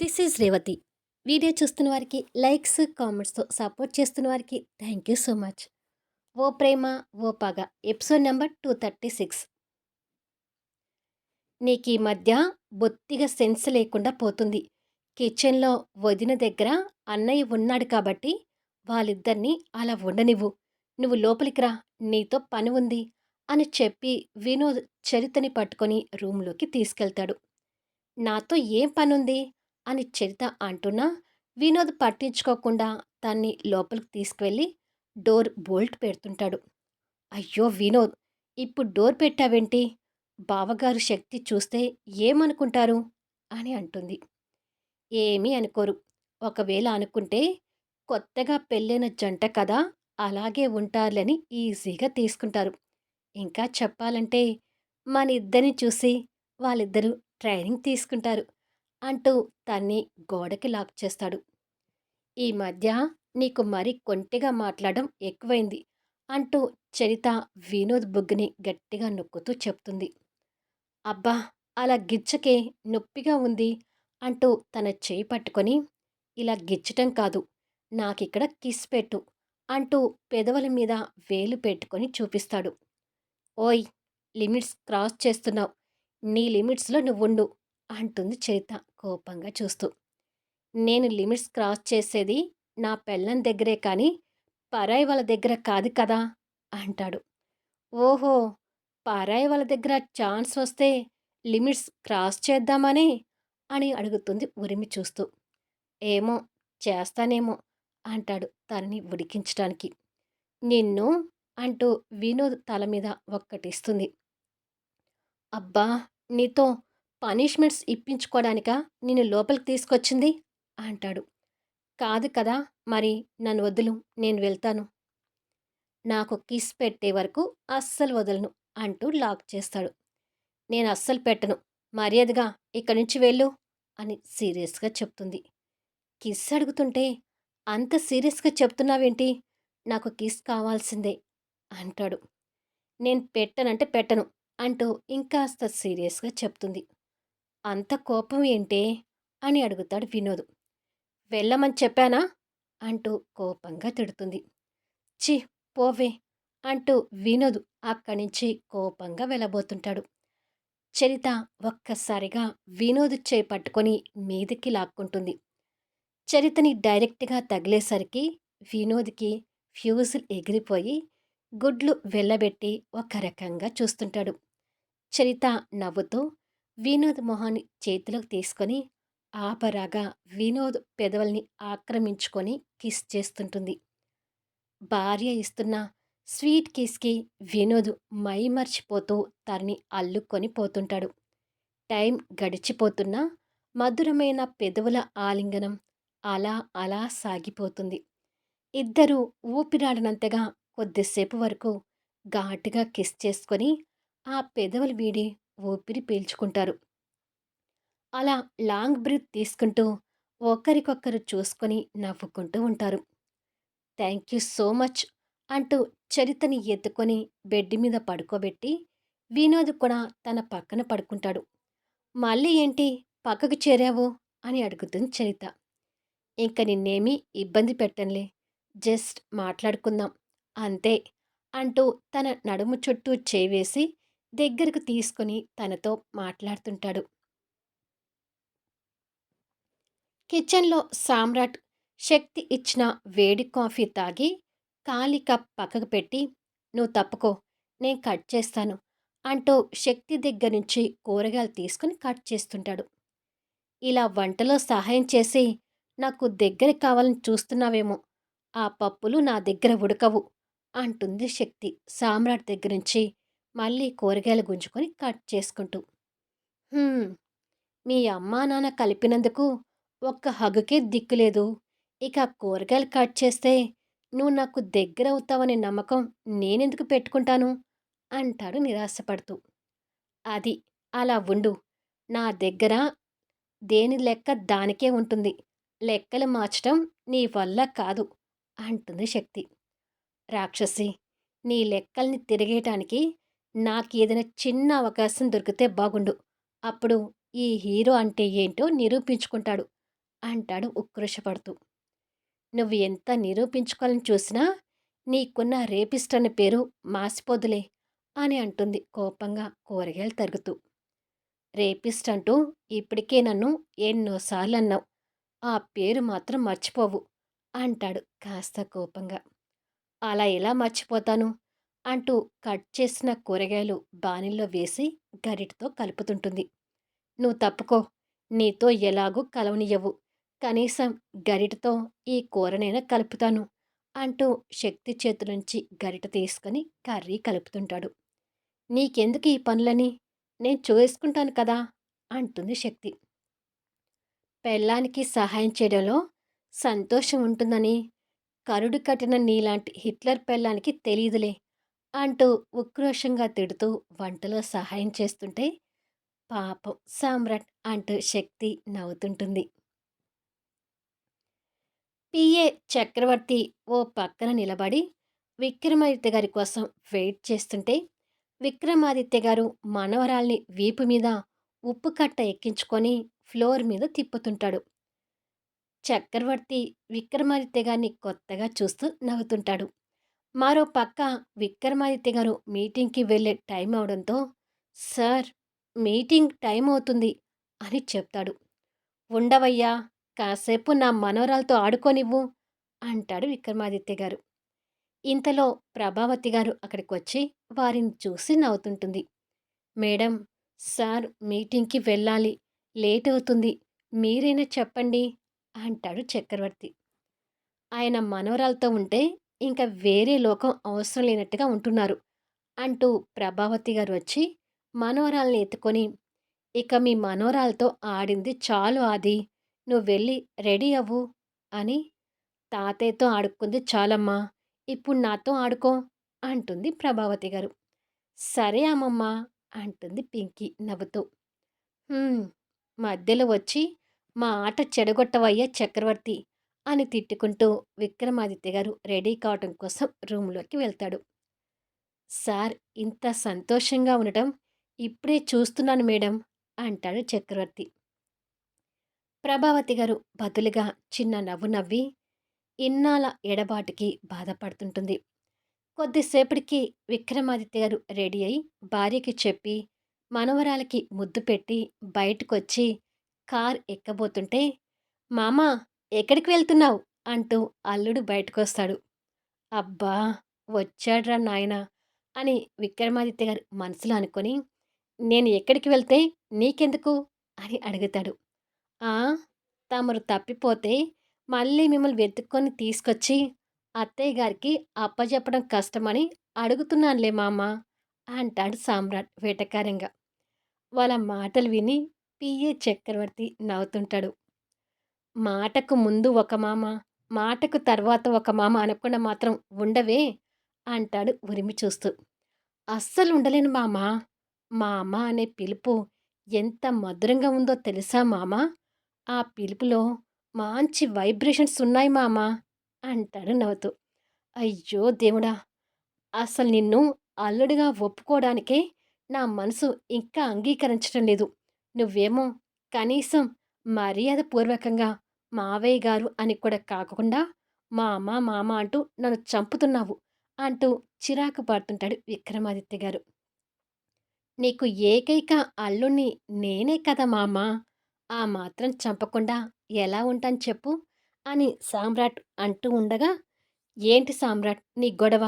This is Revathi. Video చూస్తున్న వారికి likes కామెంట్స్తో support చేస్తున్న వారికి థ్యాంక్ యూ సో మచ్. ఓ ప్రేమ ఓ పగ. Episode number two thirty six. నీకు ఈ మధ్య బొత్తిగా సెన్స్ లేకుండా పోతుంది. కిచెన్లో వదిన దగ్గర అన్నయ్య ఉన్నాడు కాబట్టి వాళ్ళిద్దరినీ అలా ఉండనివ్వు. నువ్వు లోపలికి రా నీతో పని ఉంది అని చెప్పి వినోద్ చరితని పట్టుకొని రూమ్లోకి తీసుకెళ్తాడు. నాతో ఏం పనుంది? అని చరిత అంటున్నా వినోద్ పట్టించుకోకుండా తన్ని లోపలికి తీసుకువెళ్ళి డోర్ బోల్ట్ పెడుతుంటాడు. అయ్యో వినోద్ ఇప్పుడు డోర్ పెట్టావేంటి? బావగారు శక్తి చూస్తే ఏమనుకుంటారు? అని అంటుంది. ఏమీ అనుకోరు. ఒకవేళ అనుకుంటే కొత్తగా పెళ్ళైన జంట కదా అలాగే ఉంటారులని ఈజీగా తీసుకుంటారు. ఇంకా చెప్పాలంటే మన ఇద్దరిని చూసి వాళ్ళిద్దరూ ట్రైనింగ్ తీసుకుంటారు. అంటూ తన్ని గోడకి లాక్ చేస్తాడు. ఈ మధ్య నీకు మరి కొంటిగా మాట్లాడడం ఎక్కువైంది అంటూ చరిత వినోద్ బుగ్గిని గట్టిగా నొక్కుతూ చెప్తుంది. అబ్బా అలా గిచ్చకే నొప్పిగా ఉంది అంటూ తన చేయి పట్టుకొని ఇలా గిచ్చటం కాదు నాకిక్కడ కిస్ పెట్టు అంటూ పెదవుల మీద వేలు పెట్టుకొని చూపిస్తాడు. ఓయ్ లిమిట్స్ క్రాస్ చేస్తున్నావు నీ లిమిట్స్లో నువ్వుండు. అంటుంది చరిత కోపంగా చూస్తూ. నేను లిమిట్స్ క్రాస్ చేసేది నా పెళ్ళం దగ్గరే కానీ పరాయి వాళ్ళ దగ్గర కాదు కదా అంటాడు. ఓహో పరాయి వాళ్ళ దగ్గర ఛాన్స్ వస్తే లిమిట్స్ క్రాస్ చేద్దామని అని అడుగుతుంది ఉరిమి చూస్తూ. ఏమో చేస్తానేమో అంటాడు తనని ఉడికించడానికి నిన్ను అంటూ వినోద్ తల మీద ఒక్కటిస్తుంది అబ్బా నీతో పనిష్మెంట్స్ ఇప్పించుకోవడానికా నేను లోపలికి తీసుకొచ్చింది? అంటాడు. కాదు కదా మరి నన్ను వదులు నేను వెళ్తాను. నాకు కిస్ పెట్టే వరకు అస్సలు వదలను అంటూ లాక్ చేస్తాడు. నేను అస్సలు పెట్టను. మర్యాదగా ఇక్కడి నుంచి వెళ్ళు అని సీరియస్గా చెప్తుంది. కిస్ అడుగుతుంటే అంత సీరియస్గా చెప్తున్నావేంటి? నాకు కిస్ కావాల్సిందే అంటాడు. నేను పెట్టనంటే పెట్టను అంటూ ఇంకాస్త సీరియస్గా చెప్తుంది. అంత కోపం ఏంటే? అని అడుగుతాడు వినోద్. వెళ్ళమని చెప్పానా? అంటూ కోపంగా తిడుతుంది. చి పోవే! అంటూ వినోద్ అక్కడి నుంచి కోపంగా వెళ్ళబోతుంటాడు. చరిత ఒక్కసారిగా వినోద్ చేయి పట్టుకొని మీదికి లాక్కుంటుంది. చరితని డైరెక్ట్గా తగిలేసరికి వినోద్కి ఫ్యూజులు ఎగిరిపోయి గుడ్లు వెళ్ళబెట్టి ఒక రకంగా చూస్తుంటాడు. చరిత నవ్వుతూ వినోద్ మొహాన్ని చేతిలోకి తీసుకొని ఆపరాగా వినోద్ పెదవుల్ని ఆక్రమించుకొని కిస్ చేస్తుంటుంది. భార్య ఇస్తున్న స్వీట్ కిస్కి వినోద్ మైమర్చిపోతూ తనని తన్ని అల్లుకొని పోతుంటాడు. టైం గడిచిపోతున్నా మధురమైన పెదవుల ఆలింగనం అలా అలా సాగిపోతుంది. ఇద్దరూ ఊపిరాడినంతగా కొద్దిసేపు వరకు ఘాటుగా కిస్ చేసుకొని ఆ పెదవులు వీడి ఊపిరి పీల్చుకుంటారు. అలా లాంగ్ బ్రీత్ తీసుకుంటూ ఒకరికొకరు చూసుకొని నవ్వుకుంటూ ఉంటారు. థ్యాంక్ యూ సో మచ్ అంటూ చరితని ఎత్తుకొని బెడ్ మీద పడుకోబెట్టి వినోద్ కూడా తన పక్కన పడుకుంటాడు. మళ్ళీ ఏంటి పక్కకు చేరావు? అని అడుగుతుంది చరిత. ఇంక నిన్నేమీ ఇబ్బంది పెట్టనులే జస్ట్ మాట్లాడుకుందాం అంతే అంటూ తన నడుము చుట్టూ చేవేసి దగ్గరకు తీసుకుని తనతో మాట్లాడుతుంటాడు. కిచెన్లో సామ్రాట్ శక్తి ఇచ్చిన వేడి కాఫీ తాగి ఖాళీ కప్ పక్కకు పెట్టి నువ్వు తప్పుకో నేను కట్ చేస్తాను అంటూ శక్తి దగ్గర నుంచి కూరగాయలు తీసుకుని కట్ చేస్తుంటాడు. ఇలా వంటలో సహాయం చేసి నాకు దగ్గర కావాలని చూస్తున్నావేమో ఆ పప్పులు నా దగ్గర ఉడకవు అంటుంది శక్తి సామ్రాట్ దగ్గర నుంచి మళ్ళీ కూరగాయలు గుంజుకొని కట్ చేసుకుంటూ. మీ అమ్మా నాన్న కలిపినందుకు ఒక్క హగుకే దిక్కులేదు ఇక కూరగాయలు కట్ చేస్తే నువ్వు నాకు దగ్గర అవుతావనే నమ్మకం నేనెందుకు పెట్టుకుంటాను? అంటాడు నిరాశపడుతూ. అది అలా ఉండు. నా దగ్గర దేని లెక్క దానికే ఉంటుంది. లెక్కలు మార్చడం నీ వల్ల కాదు అంటుంది శక్తి. రాక్షసి నీ లెక్కల్ని తిరిగేయటానికి నాకు ఏదైనా చిన్న అవకాశం దొరికితే బాగుండు అప్పుడు ఈ హీరో అంటే ఏంటో నిరూపించుకుంటాడు అంటాడు ఉక్రోషపడుతూ. నువ్వు ఎంత నిరూపించుకోవాలని చూసినా నీకున్న రేపిస్ట్ అనే పేరు మాసిపోదులే అని అంటుంది కోపంగా కూరగాయలు తరుగుతూ. రేపిస్ట్ అంటూ ఇప్పటికే నన్ను ఎన్నోసార్లు అన్నావు ఆ పేరు మాత్రం మర్చిపోవు అంటాడు కాస్త కోపంగా అలా ఎలా మర్చిపోతాను అంటూ కట్ చేసిన కూరగాయలు బాణీల్లో వేసి గరిటతో కలుపుతుంటుంది. నువ్వు తప్పుకో. నీతో ఎలాగూ కలవనియవు కనీసం గరిటతో ఈ కూరనైనా కలుపుతాను అంటూ శక్తి చేతులుంచి గరిట తీసుకుని కర్రీ కలుపుతుంటాడు. నీకెందుకు ఈ పనులని? నేను చూసుకుంటాను కదా అంటుంది శక్తి. పెళ్ళానికి సహాయం చేయడంలో సంతోషం ఉంటుందని. కరుడు కట్టిన నీలాంటి హిట్లర్ పెళ్ళానికి తెలియదులే. అంటూ ఉక్రోషంగా తిడుతూ వంటలో సహాయం చేస్తుంటే పాపం సామ్రాట్ అంటూ శక్తి నవ్వుతుంటుంది. పిఏ చక్రవర్తి ఓ పక్కన నిలబడి విక్రమాదిత్య గారి కోసం వెయిట్ చేస్తుంటే విక్రమాదిత్య గారు మనవరాల్ని వీపు మీద ఉప్పు కట్ట ఎక్కించుకొని ఫ్లోర్ మీద తిప్పుతుంటాడు. చక్రవర్తి విక్రమాదిత్య గారిని కొత్తగా చూస్తూ నవ్వుతుంటాడు. మరో పక్క విక్రమాదిత్య గారు మీటింగ్కి వెళ్ళే టైం అవడంతో సార్ మీటింగ్ టైం అవుతుంది అని చెప్తాడు. ఉండవయ్యా కాసేపు నా మనవరాలతో ఆడుకోనివ్వు అంటాడు విక్రమాదిత్య గారు. ఇంతలో ప్రభావతి గారు అక్కడికి వచ్చి వారిని చూసి నవ్వుతుంటుంది. మేడం సార్ మీటింగ్కి వెళ్ళాలి లేట్ అవుతుంది మీరైనా చెప్పండి అంటాడు చక్రవర్తి. ఆయన మనవరాలతో ఉంటే ఇంకా వేరే లోకం అవసరం లేనట్టుగా ఉంటున్నారు. అంటూ ప్రభావతి గారు వచ్చి మనోరాల్ని ఎత్తుకొని ఇక మీ మనవరాలతో ఆడింది చాలు ఆది నువ్వు వెళ్ళి రెడీ అవ్వు అని తాతయ్యతో ఆడుకుంది చాలమ్మా ఇప్పుడు నాతో ఆడుకో అంటుంది ప్రభావతి గారు. సరే అమ్మమ్మ అంటుంది పింకీ నవ్వుతూ. మధ్యలో వచ్చి మా ఆట చెడగొట్టవయ్యా చక్రవర్తి అని తిట్టుకుంటూ విక్రమాదిత్య గారు రెడీ కావటం కోసం రూమ్లోకి వెళ్తాడు. సార్ ఇంత సంతోషంగా ఉండటం ఇప్పుడే చూస్తున్నాను మేడం అంటాడు చక్రవర్తి. ప్రభావతి గారు బదులుగా చిన్న నవ్వు నవ్వి ఇన్నాళ్ళ ఎడబాటుకి బాధపడుతుంటుంది. కొద్దిసేపటికి విక్రమాదిత్య గారు రెడీ అయి భార్యకి చెప్పి మనవరాలకి ముద్దు పెట్టి బయటకొచ్చి కార్ ఎక్కబోతుంటే మామా ఎక్కడికి వెళ్తున్నావు? అంటూ అల్లుడు బయటకొస్తాడు. అబ్బా! వచ్చాడ్రా నాయన! అని విక్రమాదిత్య గారు మనసులో అనుకొని నేను ఎక్కడికి వెళ్తే నీకెందుకు? అని అడుగుతాడు. ఆ! తమరు తప్పిపోతే మళ్ళీ మిమ్మల్ని వెతుక్కొని తీసుకొచ్చి అత్తయ్య గారికి అప్పజెప్పడం కష్టమని అడుగుతున్నానులే మామ! అంటాడు సామ్రాట్ వేటకారంగా. వాళ్ళ మాటలు విని పిఏ చక్రవర్తి నవ్వుతుంటాడు. మాటకు ముందు ఒక మామ మాటకు తర్వాత ఒక మామ అనకుండా మాత్రం ఉండవే అంటాడు ఉరిమి చూస్తూ. అస్సలు ఉండలేను మామ. మామా అనే పిలుపు ఎంత మధురంగా ఉందో తెలుసా మామ? ఆ పిలుపులో మంచి వైబ్రేషన్స్ ఉన్నాయి మామ అంటాడు నవ్వుతూ. అయ్యో దేవుడా! అసలు నిన్ను అల్లుడిగా ఒప్పుకోవడానికే నా మనసు ఇంకా అంగీకరించడం లేదు. నువ్వేమో కనీసం మర్యాద పూర్వకంగా మావయ్య గారు అని కూడా కాకుండా మామ మామ అంటూ నన్ను చంపుతున్నావు అంటూ చిరాకు పడుతుంటాడు విక్రమాదిత్య గారు. నీకు ఏకైక అల్లుణ్ణి నేనే కదా మామ ఆ మాత్రం చంపకుండా ఎలా ఉంటాను చెప్పు అని సామ్రాట్ అంటూ ఉండగా ఏంటి సామ్రాట్ నీ గొడవ?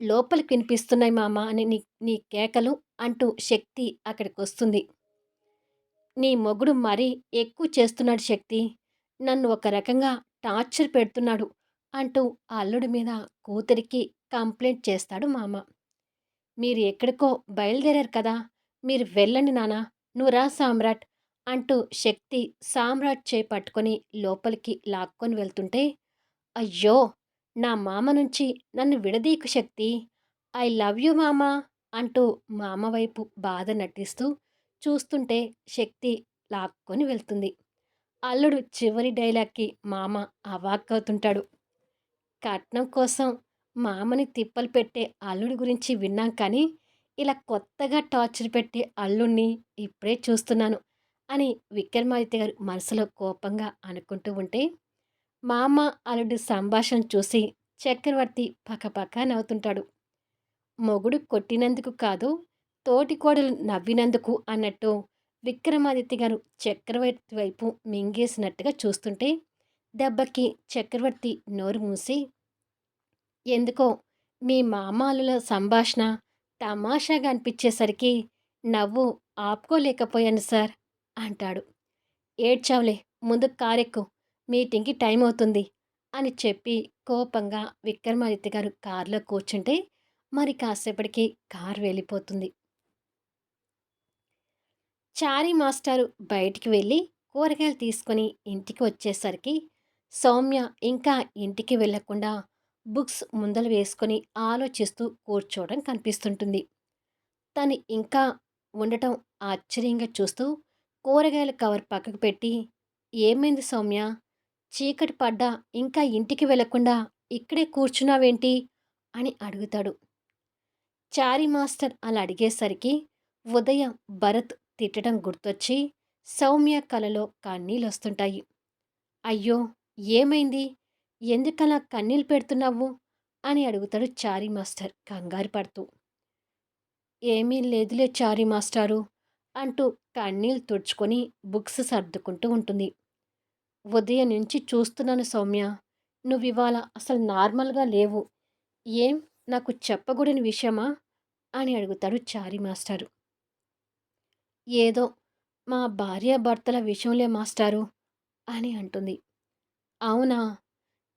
లోపలికి వినిపిస్తున్నాయి మామ అని నీ నీ కేకలు అంటూ శక్తి అక్కడికి వస్తుంది. నీ మొగుడు మరీ ఎక్కువ చేస్తున్నాడు శక్తి. నన్ను ఒక రకంగా టార్చర్ పెడుతున్నాడు అంటూ అల్లుడి మీద కూతురికి కంప్లైంట్ చేస్తాడు మామ. మీరు ఎక్కడికో బయలుదేరారు కదా మీరు వెళ్ళండి నానా నురా సామ్రాట్ అంటూ శక్తి సామ్రాట్ చేయి పట్టుకొని లోపలికి లాక్కొని వెళ్తుంటే అయ్యో నా మామ నుంచి నన్ను విడదీకు శక్తి. ఐ లవ్ యు మామ అంటూ మామ వైపు బాధ నటిస్తూ చూస్తుంటే శక్తి లాక్కొని వెళ్తుంది అల్లుడు చివరి డైలాగ్కి మామ అవాక్కవుతుంటాడు కట్నం కోసం మామని తిప్పలు పెట్టే అల్లుడి గురించి విన్నాం కానీ ఇలా కొత్తగా టార్చర్ పెట్టే అల్లుడిని ఇప్పుడే చూస్తున్నాను అని విక్రమాదిత్య గారు మనసులో కోపంగా అనుకుంటూ ఉంటే, మామ, అల్లుడి సంభాషణ చూసి చక్రవర్తి పకపక నవ్వుతుంటాడు. మొగుడు కొట్టినందుకు కాదు, తోటికోడలు నవ్వినందుకు అన్నట్టు విక్రమాదిత్య గారు చక్రవర్తి వైపు మింగేసినట్టుగా చూస్తుంటే, దెబ్బకి చక్రవర్తి నోరు మూసి, ఎందుకో మీ మామాలుల సంభాషణ తమాషాగా అనిపించేసరికి నవ్వు ఆపుకోలేకపోయాను సార్ అంటాడు. ఏడ్చావులే ముందు కారెక్కు మీటింగ్కి టైం అవుతుంది అని చెప్పి కోపంగా విక్రమాదిత్య గారు కారులో కూర్చుంటే మరి కాసేపటికి కారు వెళ్ళిపోతుంది. చారీ మాస్టారు బయటికి వెళ్ళి కూరగాయలు తీసుకొని ఇంటికి వచ్చేసరికి సౌమ్య ఇంకా ఇంటికి వెళ్ళకుండా బుక్స్ ముందలు వేసుకొని ఆలోచిస్తూ కూర్చోవడం కనిపిస్తుంటుంది. తను ఇంకా ఉండటం ఆశ్చర్యంగా చూస్తూ కూరగాయల కవర్ పక్కకు పెట్టి ఏమైంది సౌమ్య? చీకటి పడ్డా ఇంకా ఇంటికి వెళ్ళకుండా ఇక్కడే కూర్చున్నావేంటి? అని అడుగుతాడు. చారీ మాస్టర్ అలా అడిగేసరికి ఉదయం భరత్ తిట్టడం గుర్తొచ్చి సౌమ్య కలలో కన్నీళ్ళొస్తుంటాయి. అయ్యో! ఏమైంది? ఎందుకలా కన్నీళ్ళు పెడుతున్నావు? అని అడుగుతాడు చారీ మాస్టర్ కంగారు పడుతూ. ఏమీ లేదులే చారీ మాస్టారు అంటూ కన్నీళ్ళు తుడుచుకొని బుక్స్ సర్దుకుంటూ ఉంటుంది. ఉదయం నుంచి చూస్తున్నాను సౌమ్య. నువ్వు ఇవాళ అసలు నార్మల్గా లేవు. ఏం? నాకు చెప్పకూడని విషయమా? అని అడుగుతాడు చారీ మాస్టారు. ఏదో మా భార్యాభర్తల విషయంలే మాస్టారు అని అంటుంది. అవునా?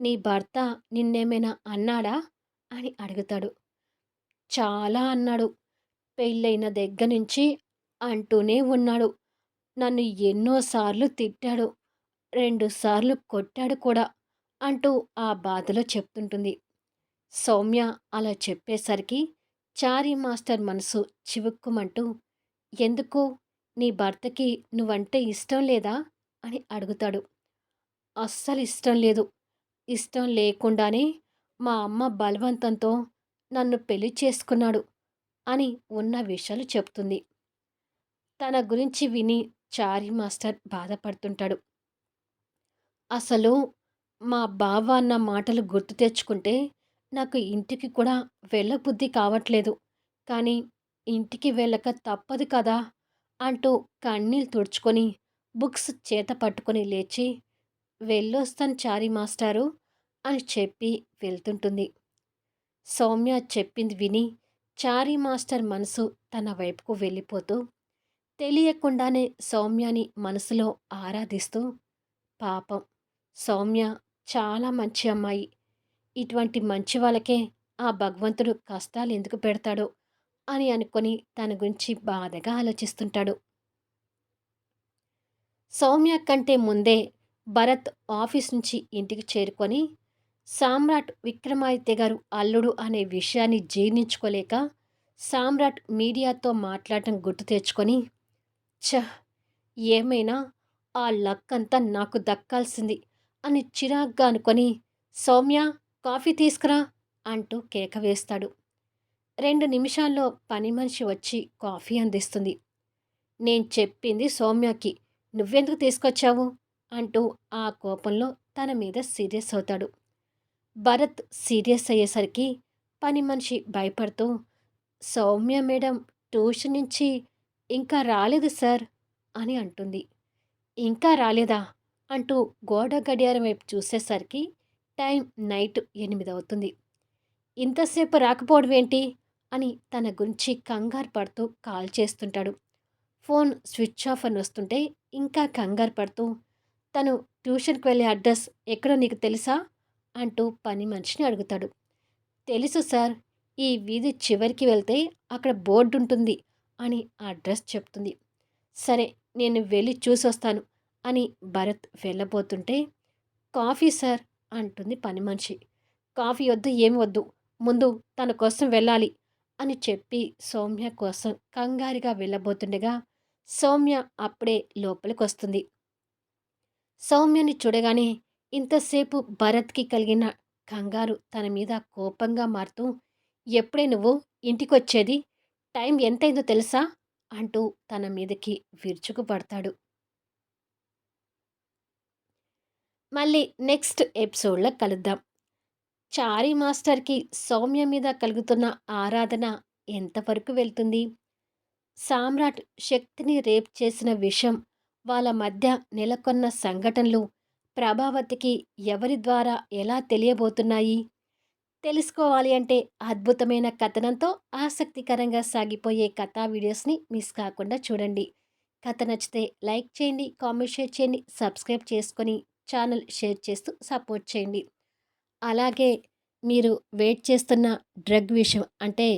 నీ భర్త నిన్నేమైనా అన్నాడా? అని అడుగుతాడు. చాలా అన్నాడు. పెళ్ళైన దగ్గర నుంచి అంటూనే ఉన్నాడు. నన్ను ఎన్నోసార్లు తిట్టాడు. రెండుసార్లు కొట్టాడు కూడా అంటూ ఆ బాధలో చెప్తుంటుంది. సౌమ్య అలా చెప్పేసరికి చారీ మాస్టర్ మనసు చివుక్కుమంటూ ఎందుకు? నీ భర్తకి నువ్వంటే ఇష్టం లేదా? అని అడుగుతాడు. అస్సలు ఇష్టం లేదు. ఇష్టం లేకుండానే మా అమ్మ బలవంతంతో నన్ను పెళ్ళి చేసుకున్నాడు అని ఉన్న విషయాలు చెప్తుంది. తన గురించి విని చారీ మాస్టర్ బాధపడుతుంటాడు. అసలు మా బావ అన్న మాటలు గుర్తు తెచ్చుకుంటే నాకు ఇంటికి కూడా వెళ్ళబుద్ధి కావట్లేదు. కానీ ఇంటికి వెళ్ళక తప్పదు కదా! అంటూ కన్నీళ్ళు తుడుచుకొని బుక్స్ చేత పట్టుకొని లేచి వెళ్ళొస్తాను చారీ మాస్టారు అని చెప్పి వెళ్తుంటుంది. సౌమ్య చెప్పింది విని చారీ మాస్టర్ మనసు తన వైపుకు వెళ్ళిపోతూ తెలియకుండానే సౌమ్యని మనసులో ఆరాధిస్తూ పాపం సౌమ్య చాలా మంచి అమ్మాయి. ఇటువంటి మంచి వాళ్ళకే ఆ భగవంతుడు కష్టాలు ఎందుకు పెడతాడో అని అనుకొని తన గురించి బాధగా ఆలోచిస్తుంటాడు. సౌమ్య కంటే ముందే భరత్ ఆఫీస్ నుంచి ఇంటికి చేరుకొని సామ్రాట్ విక్రమాదిత్య గారు అల్లుడు అనే విషయాన్ని జీర్ణించుకోలేక సామ్రాట్ మీడియాతో మాట్లాడటం గుర్తు తెచ్చుకొని ఛ ఏమైనా ఆ లక్ అంతా నాకు దక్కాల్సింది అని చిరాగ్గా అనుకొని సౌమ్య కాఫీ తీసుకురా అంటూ కేక వేస్తాడు. రెండు నిమిషాల్లో పని మనిషి వచ్చి కాఫీ అందిస్తుంది. నేను చెప్పింది సౌమ్యకి నువ్వెందుకు తీసుకొచ్చావు? అంటూ ఆ కోపంలో తన మీద సీరియస్ అవుతాడు. భరత్ సీరియస్ అయ్యేసరికి పని మనిషి భయపడుతూ సౌమ్య మేడం ట్యూషన్ నుంచి ఇంకా రాలేదు సార్ అని అంటుంది. ఇంకా రాలేదా? అంటూ గోడ గడియారం వైపు చూసేసరికి టైం నైట్ ఎనిమిది అవుతుంది. ఇంతసేపు రాకపోవడం ఏంటి అని తన గురించి కంగారు పడుతూ కాల్ చేస్తుంటాడు. ఫోన్ స్విచ్ ఆఫ్ అని వస్తుంటే ఇంకా కంగారు పడుతూ తను ట్యూషన్కి వెళ్ళే అడ్రస్ ఎక్కడో నీకు తెలుసా? అంటూ పని మనిషిని అడుగుతాడు. తెలుసు సార్ ఈ వీధి చివరికి వెళ్తే అక్కడ బోర్డు ఉంటుంది అని అడ్రస్ చెప్తుంది. సరే నేను వెళ్ళి చూసొస్తాను అని భరత్ వెళ్ళబోతుంటే కాఫీ సార్ అంటుంది పని మనిషి. కాఫీ వద్దు ఏమి వద్దు. ముందు తన కోసం వెళ్ళాలి. అని చెప్పి సౌమ్య కోసం కంగారుగా వెళ్ళబోతుండగా సౌమ్య అప్పుడే లోపలికొస్తుంది. సౌమ్యని చూడగానే ఇంతసేపు భరత్కి కలిగిన కంగారు తన మీద కోపంగా మారుతూ ఎప్పుడే నువ్వు ఇంటికొచ్చేది? టైం ఎంతైందో తెలుసా? అంటూ తన మీదకి విరుచుకుపడతాడు మళ్ళీ నెక్స్ట్ ఎపిసోడ్లో కలుద్దాం. చారీ మాస్టర్‌కి సౌమ్య మీద కలుగుతున్న ఆరాధన ఎంతవరకు వెళ్తుంది? సామ్రాట్ శక్తిని రేప్ చేసిన విషయం, వాళ్ళ మధ్య నెలకొన్న సంఘటనలు ప్రభావతికి ఎవరి ద్వారా ఎలా తెలియబోతున్నాయి? తెలుసుకోవాలి అంటే అద్భుతమైన కథనంతో ఆసక్తికరంగా సాగిపోయే కథా వీడియోస్‌ని మిస్ కాకుండా చూడండి. కథ నచ్చితే లైక్ చేయండి, కామెంట్ షేర్ చేయండి, సబ్స్క్రైబ్ చేసుకొని ఛానల్ షేర్ చేస్తూ సపోర్ట్ చేయండి. అలాగే మీరు వెయిట్ చేస్తున్న డ్రగ్ విషయం అంటే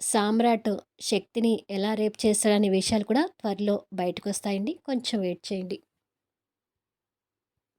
సామ్రాట్ శక్తిని ఎలా రేప్ చేస్తాడనే విషయాలు కూడా త్వరలో బయటకొస్తాయండి. కొంచెం వెయిట్ చేయండి.